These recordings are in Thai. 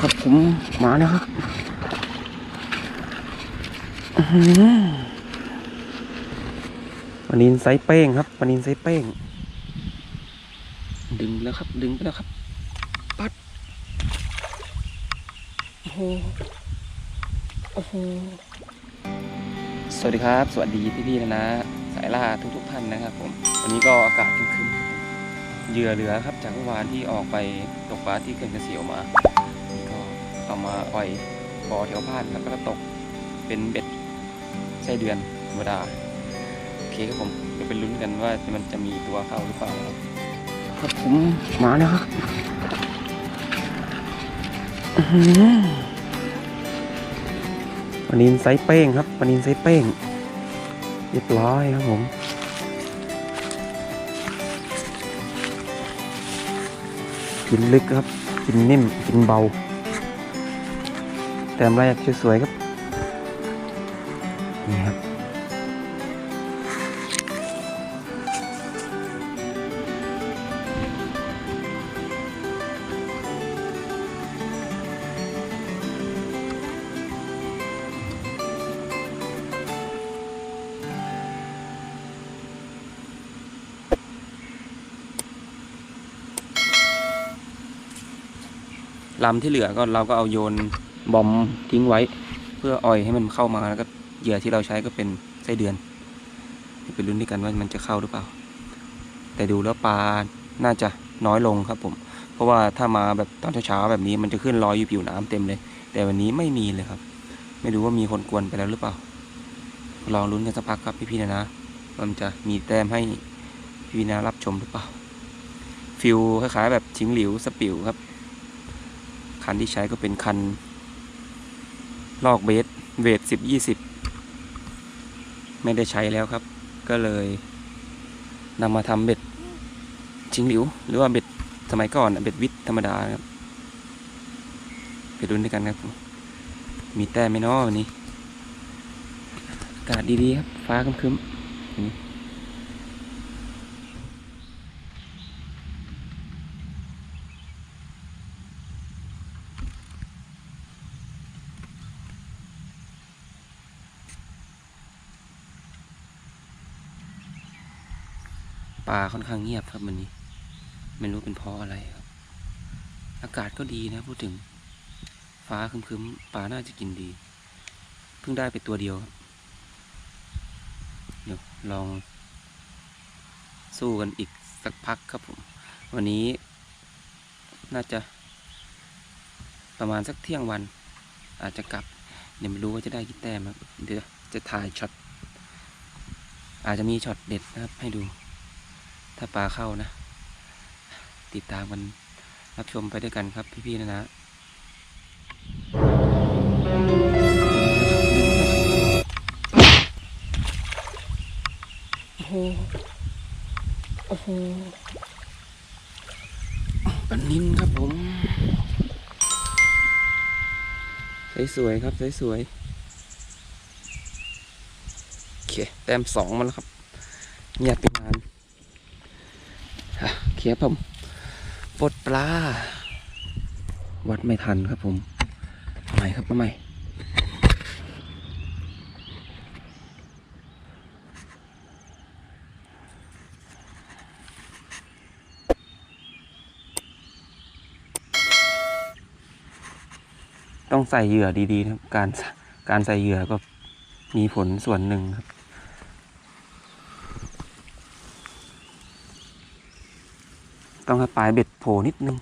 ครับผมมาแล้วครับปลานินไซส์เป้งครับปลานินไซส์เป้ง ดึงแล้วครับ ดึงไปแล้วครับ ปัด โอ้โห โอ้โห สวัสดีครับ สวัสดีพี่ๆนะนะ สายล่าทุกๆท่านนะครับผม วันนี้ก็อากาศคึ้มๆเหยื่อเหลือครับ จากเมื่อวานที่ออกไปตกปลาที่เขื่อนกระเสียวมา เอามาปล่อยปอแถวบ้านแล้วก็ตกเป็นเบ็ดไส้เดือนธรรมดาโอเคครับผมเดี๋ยวไปลุ้นกันว่ามันจะมีตัวเข้าหรือเปล่าครับครับผมมาแล้วครับอื้อหือปนินไซเป้งครับปนินไซเป้งเรียบร้อยครับผมกินลึกครับ กินนิ่ม กินเบา แต้มแรกสวยๆครับ นี่ครับ ลำที่เหลือก็เราก็เอาโยน บอมทิ้งไว้ เพื่ออ่อยให้มันเข้ามาแล้วก็เหยื่อที่เราใช้ก็เป็นไส้เดือนไปลุ้นด้วยกันว่ามันจะเข้าหรือเปล่า แต่ดูแล้วปลาน่าจะน้อยลงครับผม เพราะว่าถ้ามาแบบตอนเช้าๆแบบนี้มันจะขึ้นลอยอยู่ผิวน้ำเต็มเลย แต่วันนี้ไม่มีเลยครับ ไม่รู้ว่ามีคนกวนไปแล้วหรือเปล่า ลองลุ้นกันสักพักครับพี่ๆนะนะ มันจะมีแต้มให้พี่นะรับชมหรือเปล่า ฟิลคล้ายๆ แบบชิงหลิวสปิวครับ คันที่ใช้ก็เป็นคัน ลอกเบสเวทสิบยี่สิบไม่ได้ใช้แล้วครับ ก็เลยนำมาทำเบ็ดชิงหลิว หรือว่าเบ็ดสมัยก่อนเบ็ดวิทธรรมดาครับไปดูด้วยกันครับ มีแต้มไม่น้อวันนี้อากาศดีๆครับ ฟ้าครึ้มๆ ปลาค่อนข้างเงียบครับวันนี้ ไม่รู้เป็นเพราะอะไรครับ อากาศก็ดีนะพูดถึง ฟ้าครึ้มๆปลาน่าจะกินดี เพิ่งได้ไปตัวเดียวเดี๋ยวลอง สู้กันอีกสักพักครับผม วันนี้ น่าจะ ประมาณสักเที่ยงวัน อาจจะกลับเดี๋ยวไม่รู้ว่าจะได้กี่แต้มครับเดี๋ยวจะถ่ายช็อตอาจจะมีช็อตเด็ดนะครับให้ดู ถ้าปลาเข้านะ ติดตามกันรับชมไปด้วยกันครับพี่ๆนะนะโอ้โหโอ้โหปันนินครับผม สวยๆครับสวยๆโอเคแต้มสองมาแล้วครับเงียบไปนานอะโอ เคครับผมปลดปลา วัดไม่ทันครับผมใหม่ครับเอาใหม่ต้องใส่เหยื่อดีๆนะครับ การการใส่เหยื่อก็มีผลส่วนหนึ่งครับ ต้องให้ปลายเบ็ดโผล่นิดนึง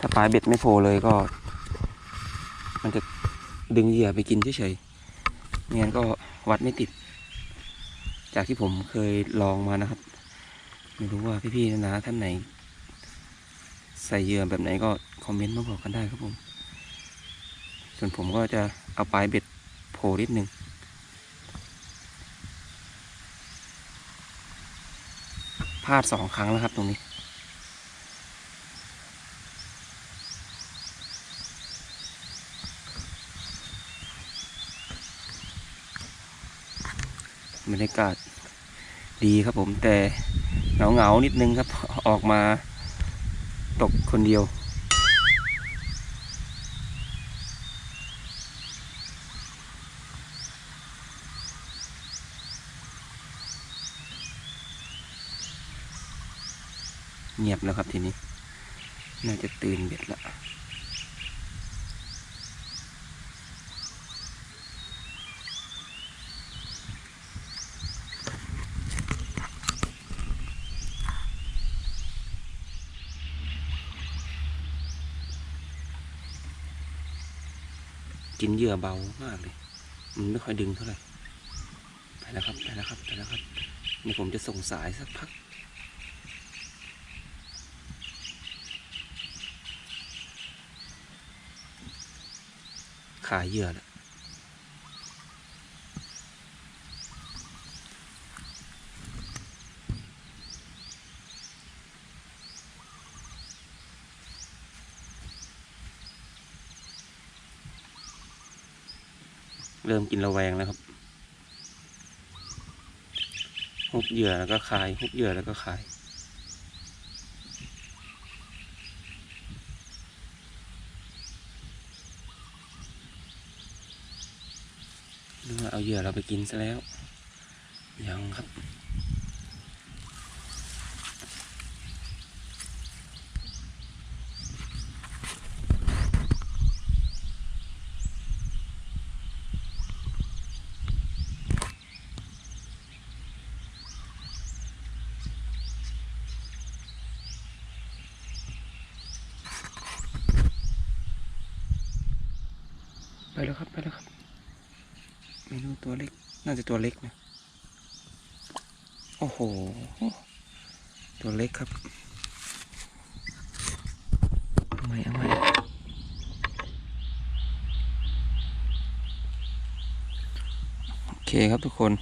ถ้าปลายเบ็ดไม่โผล่เลยก็ มันจะดึงเหยื่อไปกินเฉยๆไม่งั้นก็วัดไม่ติด จากที่ผมเคยลองมานะครับ ไม่รู้ว่าพี่ๆนะนะท่านไหน ใส่เหยื่อแบบไหนก็คอมเมนต์มาบอกกันได้ครับผม ส่วนผมก็จะเอาปลายเบ็ดโผล่นิดนึง พลาดสองครั้งแล้วครับตรงนี้ บรรยากาศดีครับผมแต่เหงาๆนิดนึงครับออกมาตกคนเดียว เงียบแล้วครับทีนี้ น่าจะตื่นเบ็ดละกินเหยื่อเบามากเลย มันไม่ค่อยดึงเท่าไหร่ ไปแล้วครับ ไปแล้วครับ ไปแล้วครับ เดี๋ยวผมจะส่งสายสักพัก ขายเหยื่อแล้วเริ่มกินระแวงแล้วครับฮุบเหยื่อแล้วก็คายฮุบเหยื่อแล้วก็คาย นึกว่าเอาเหยื่อเราไปกินซะแล้ว ยังครับ ไปแล้วครับ ไปแล้วครับ เมนูตัวเล็ก น่าจะตัวเล็กนะ โอ้โห ตัวเล็กครับเอาใหม่เอาใหม่โอเคครับทุกคน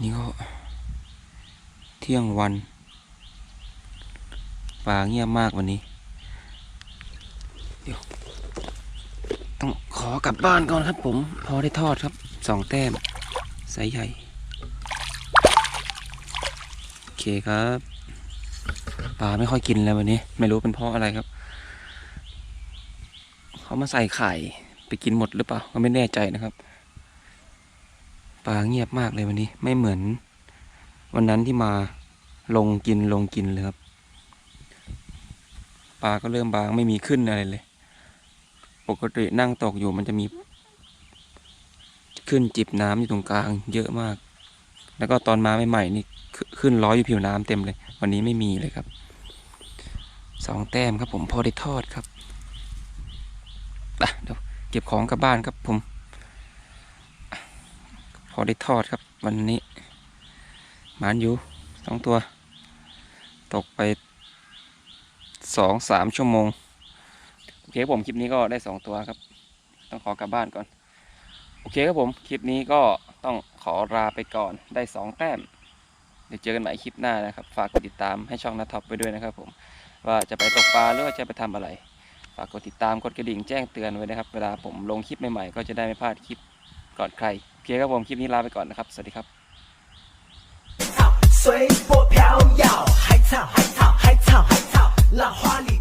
นี่ก็เที่ยงวันปลาเงียบมากวันนี้ต้อง ขอกลับบ้านก่อนครับผม พอได้ทอดครับสองแต้มไซส์ใหญ่ โอเคครับปลาไม่ค่อยกินเลยวันนี้ ไม่รู้เป็นเพราะอะไรครับ เขามาใส่ไข่ไปกินหมดหรือเปล่าก็ไม่แน่ใจนะครับปลาเงียบมากเลยวันนี้ ไม่เหมือน วันนั้นที่มาลงกินลงกินเลยครับปลาก็เริ่มบางไม่มีขึ้นอะไรเลย ปกตินั่งตกอยู่มันจะมี ขึ้นจิบน้ำอยู่ตรงกลาง เยอะมาก แล้วก็ตอนมาใหม่ๆนี่ขึ้นร้อยอยู่ผิวน้ำเต็มเลย วันนี้ไม่มีเลยครับสองแต้มครับผมพอได้ทอดครับเดี๋ยวเก็บของกลับบ้านครับผม พอได้ทอดครับ วันนี้หมานอยู่สองตัว ตกไปสองสามชั่วโมง โอเคผมคลิปนี้ก็ได้สองตัวครับ ต้องขอกลับบ้านก่อน โอเคครับผม คลิปนี้ก็ต้องขอลาไปก่อนได้สองแต้ม เดี๋ยวเจอกันใหม่คลิปหน้านะครับ ฝากกดติดตามให้ช่องนัทท็อปไปด้วยนะครับ ผม ว่าจะไปตกปลาหรือว่าจะไปทำอะไร ฝากกดติดตามกดกระดิ่งแจ้งเตือนไว้นะครับ เวลาผมลงคลิปใหม่ๆก็จะได้ไม่พลาดคลิปก่อนใครโอเคครับผมคลิปนี้ลาไปก่อนนะครับ สวัสดีครับ随波飘摇，海草海草海草海草，浪花里。